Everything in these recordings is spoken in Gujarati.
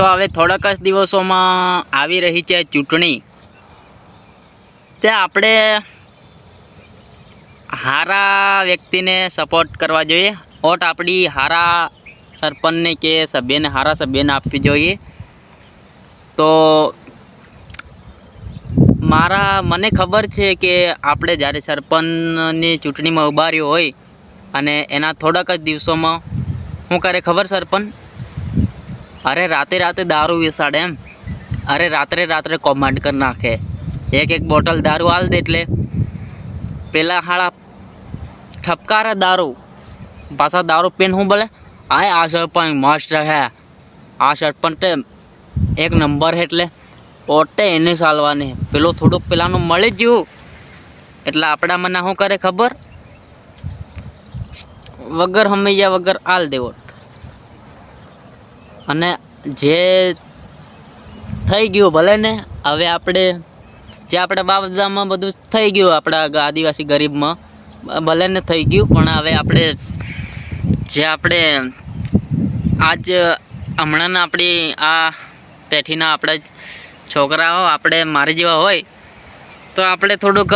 તો હવે થોડાક જ દિવસોમાં આવી રહી છે ચૂંટણી. તે આપણે હારા વ્યક્તિને સપોર્ટ કરવા જોઈએ. વોટ આપણી હારા સરપંચને કે સભ્યને, હારા સભ્યને આપવી જોઈએ. તો મારા, મને ખબર છે કે આપણે જ્યારે સરપંચની ચૂંટણીમાં ઊભા રહ્યો હોય અને એના થોડાક જ દિવસોમાં શું કરે ખબર સરપંચ? અરે રાતે રાતે દારૂ વેસાડે એમ. અરે રાત્રે રાત્રે કોમાન્ડ કરી નાખે. એક એક બોટલ દારૂ હાલ દે એટલે પેલા હાળા ઠપકારે દારૂ. પાછા દારૂ પીને શું બોલે આ આ સરપંચ મસ્ત હે આ સરપંચ એક નંબર હે એટલે ઓટે એને ચાલવાની પેલો થોડુંક પેલાનું મળી ગયું. એટલે આપણા મને શું કરે ખબર? વગર હમૈયા વગર આલ દેવો. અને જે થઈ ગયું ભલે ને, હવે આપણે જે આપણે બાબદામાં બધું થઈ ગયું આપણા આદિવાસી ગરીબમાં, ભલે ને થઈ ગયું, પણ હવે આપણે જે આપણે આજ હમણાંના આપણી આ પેઠીના આપણે છોકરાઓ આપણે મારી જેવા હોય, તો આપણે થોડુંક,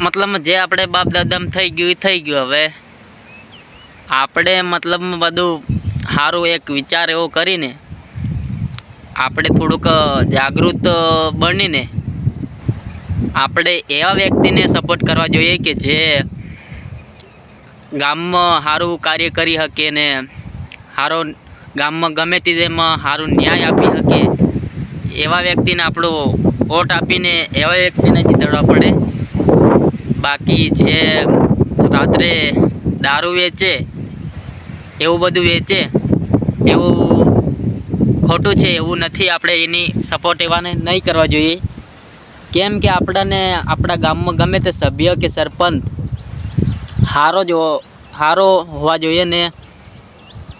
મતલબ જે આપણે બાપ થઈ ગયું એ થઈ ગયું હવે. આપણે મતલબ બધું સારું એક વિચાર એવો કરીને આપણે થોડુંક જાગૃત બનીને આપણે એવા વ્યક્તિને સપોર્ટ કરવા જોઈએ કે જે ગામમાં સારું કાર્ય કરી શકે ને સારો ગામમાં ગમે તેમાં સારું ન્યાય આપી શકે, એવા વ્યક્તિને આપણો વોટ આપીને એવા વ્યક્તિને જીતાડવા પડે. બાકી જે રાત્રે દારૂ વેચે, એવું બધું વેચે એવું ખોટું છે એવું નથી. આપણે એની સપોર્ટ એવાને નહીં કરવા જોઈએ. કેમ કે આપણાને, આપણા ગામમાં ગમે તે સભ્ય કે સરપંચ સારો જ સારો હોવા જોઈએ ને.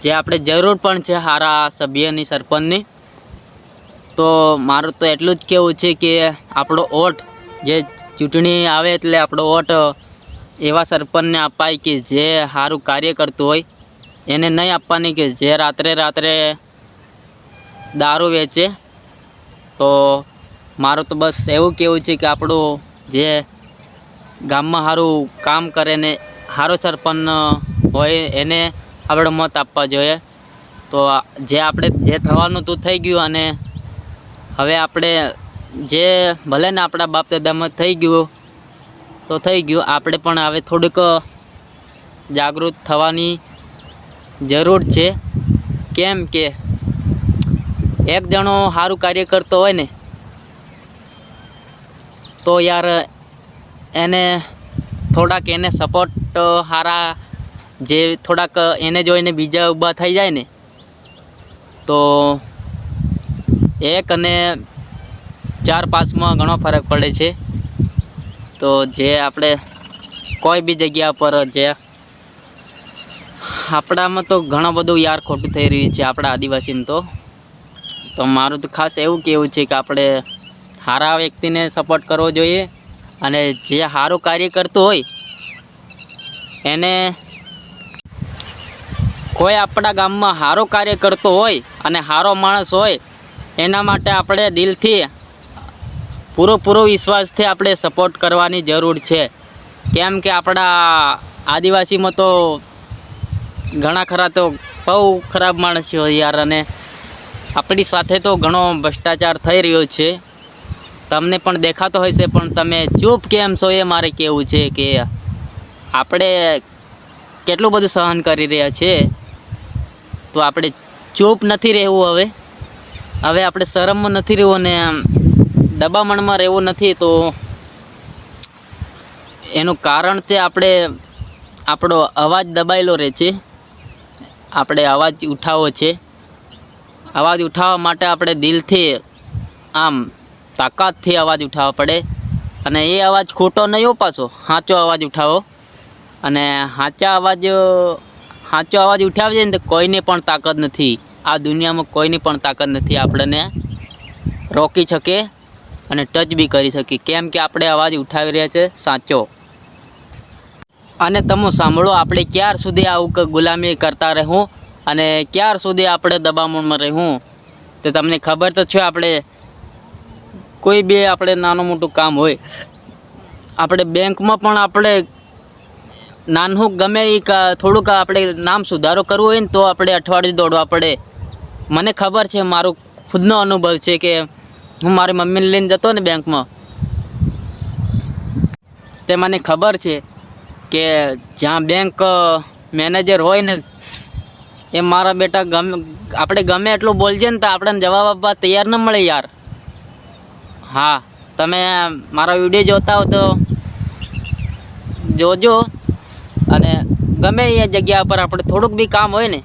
જે આપણે જરૂર પણ છે સારા સભ્યની, સરપંચની. તો મારું તો એટલું જ કહેવું છે કે આપણો ઓટ જે ચૂંટણી આવે એટલે આપણો ઓટ એવા સરપંચને અપાય કે જે સારું કાર્ય કરતું હોય. એને નહીં આપવાની કે જે રાત્રે રાત્રે દારૂ વેચે, તો મારું તો બસ એવું કહેવું છે કે આપણું જે ગામમાં સારું કામ કરે ને સારો સરપંચ હોય એને આપણે મત આપવા જોઈએ. તો જે આપણે જે થવાનું તું થઈ ગયું અને હવે આપણે જે ભલે ને આપણા બાપ દાદામાં થઈ ગયું, તો થઈ ગયું. આપણે પણ હવે થોડુંક જાગૃત થવાની જરૂર છે. કેમ કે એક જણો સારું કાર્ય કરતો હોય ને, તો યાર એને થોડાક એને સપોર્ટ સારા જે થોડાક એને જોઈને બીજા ઊભા થઈ જાય ને, તો એક અને ચાર પાંચમાં ઘણો ફરક પડે છે. તો જે આપણે કોઈ બી જગ્યા પર જે આપણામાં તો ઘણું બધું યાર ખોટું થઈ રહ્યું છે આપણા આદિવાસીમાં તો. તો મારું તો ખાસ એવું કહેવું છે કે આપણે સારા વ્યક્તિને સપોર્ટ કરવો જોઈએ અને જે સારું કાર્ય કરતું હોય, એને કોઈ આપણા ગામમાં સારું કાર્ય કરતો હોય અને સારો માણસ હોય, એના માટે આપણે દિલથી પૂરો વિશ્વાસથી આપણે સપોર્ટ કરવાની જરૂર છે. કેમ કે આપણા આદિવાસીમાં તો ઘણા ખરા તો બહુ ખરાબ માણસ છે યાર અને આપણી સાથે તો ઘણો ભ્રષ્ટાચાર થઈ રહ્યો છે. તમને પણ દેખાતો હશે, પણ તમે ચૂપ કેમ છો એ મારે કહેવું છે કે આપણે કેટલું બધું સહન કરી રહ્યા છે. તો આપણે ચૂપ નથી રહેવું હવે. હવે આપણે શરમમાં નથી રહેવું ને દબામણમાં રહેવું નથી તો એનું કારણ છે આપણે આપણો અવાજ દબાયેલો રહે છે. આપણે અવાજ ઉઠાવવો છે. અવાજ ઉઠાવવા માટે આપણે દિલથી આમ તાકાતથી અવાજ ઉઠાવવો પડે. અને એ અવાજ ખોટો નહીં હો સાચો અવાજ ઉઠાવો. અને સાચા અવાજ સાચો અવાજ ઉઠાવજે ને તો કોઈને પણ તાકાત નથી. આ દુનિયામાં કોઈની પણ તાકાત નથી. આપણને રોકી શકે અને ટચ બી કરી શકે. કેમ કે આપણે અવાજ ઉઠાવી રહ્યા છે સાચો. અને તમે સાંભળો, આપણે ક્યાર સુધી આવું ગુલામી કરતા રહું અને ક્યાર સુધી આપણે દબામણમાં રહેવું તો તમને ખબર તો છે, આપણે કોઈ બી આપણે નાનું મોટું કામ હોય, આપણે બેંકમાં પણ આપણે નાનું ગમે એ થોડુંક આપણે નામ સુધારો કરવો હોય ને તો આપણે અઠવાડિયું દોડવા પડે. મને ખબર છે, મારો ખુદનો અનુભવ છે કે હું મારી મમ્મીને લઈને જતો ને બેંકમાં. તે મને ખબર છે કે જ્યાં બેંક મેનેજર હોય ને, એ મારા બેટા ગમે, આપણે ગમે એટલું બોલજે ને તો આપણને જવાબ આપવા તૈયાર ન મળે યાર. હા, તમે મારા વીડિયો જોતા હો તો જોજો. અને ગમે એ જગ્યા પર આપણે થોડુંક બી કામ હોય ને,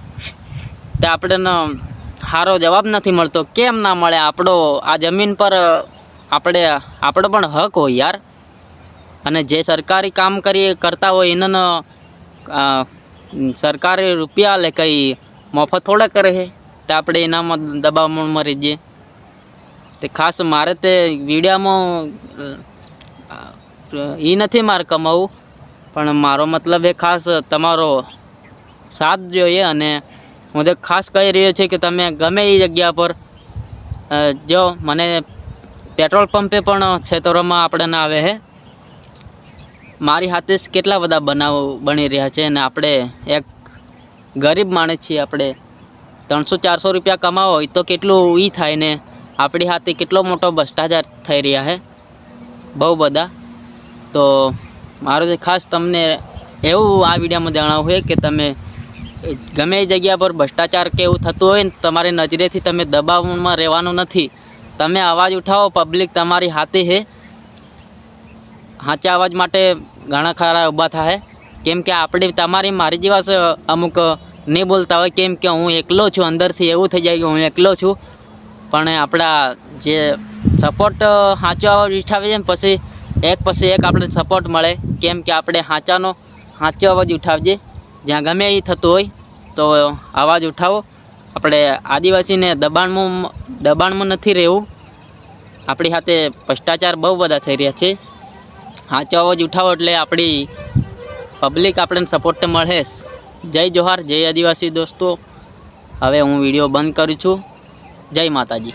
તો આપણને સારો જવાબ નથી મળતો. કેમ ના મળે આપણો, આ જમીન પર આપણે, આપણો પણ હક હોય યાર. અને જે સરકારી કામ કરી કરતા હોય એને સરકારી રૂપિયા લે કંઈ મફત થોડા કરે છે તો આપણે એનામાં દબાવમાં મરી જઈએ તે ખાસ મારે તે વિડીયામાં એ નથી મારે કમાવું, પણ મારો મતલબ એ ખાસ તમારો સાથ જોઈએ અને હું તો ખાસ કહી રહ્યો છે કે તમે ગમે એ જગ્યા પર જો, મને પેટ્રોલ પંપે પણ છેતરોમાં આપણે ના આવે છે મારી હાથે કેટલા બધા બનાવો બની રહ્યા છે અને આપણે એક ગરીબ માણસ છીએ આપણે. ત્રણસો ચારસો રૂપિયા કમાવો હોય તો કેટલું ઈ થાય ને આપણી હાથે કેટલો મોટો ભ્રષ્ટાચાર થઈ રહ્યા છે. બહુ બધા. તો મારું ખાસ તમને એવું આ વિડીયોમાં જણાવવું છે કે તમે ગમે એ જગ્યા પર ભ્રષ્ટાચાર કે એવું થતું હોય ને તમારી નજરેથી તમે દબાવમાં રહેવાનું નથી. તમે અવાજ ઉઠાવો પબ્લિક તમારી હાથે છે. સાચા અવાજ માટે ઘણા ખરા ઊભા થાય. કેમ કે આપણે તમારી મારી જેવા અમુક નહીં બોલતા હોય, કેમ કે હું એકલો છું, અંદરથી એવું થઈ જાય કે હું એકલો છું. પણ આપણા જે સપોર્ટ સાચો અવાજ ઉઠાવે છે ને, પછી એક પછી એક આપણે સપોર્ટ મળે. કેમ કે આપણે સાચાનો, સાચો અવાજ ઉઠાવજે. જ્યાં ગમે એ થતું હોય, તો અવાજ ઉઠાવો. આપણે આદિવાસીને દબાણમાં દબાણમાં નથી રહેવું. આપણી સાથે ભ્રષ્ટાચાર બહુ બધા થઈ રહ્યા છે. સાચો અવાજ ઉઠાવો એટલે આપણી પબ્લિક આપણને સપોર્ટ મળે મળેશ જય જોહાર, જય આદિવાસી દોસ્તો. હવે હું વીડિયો બંધ કરું છું. જય માતાજી.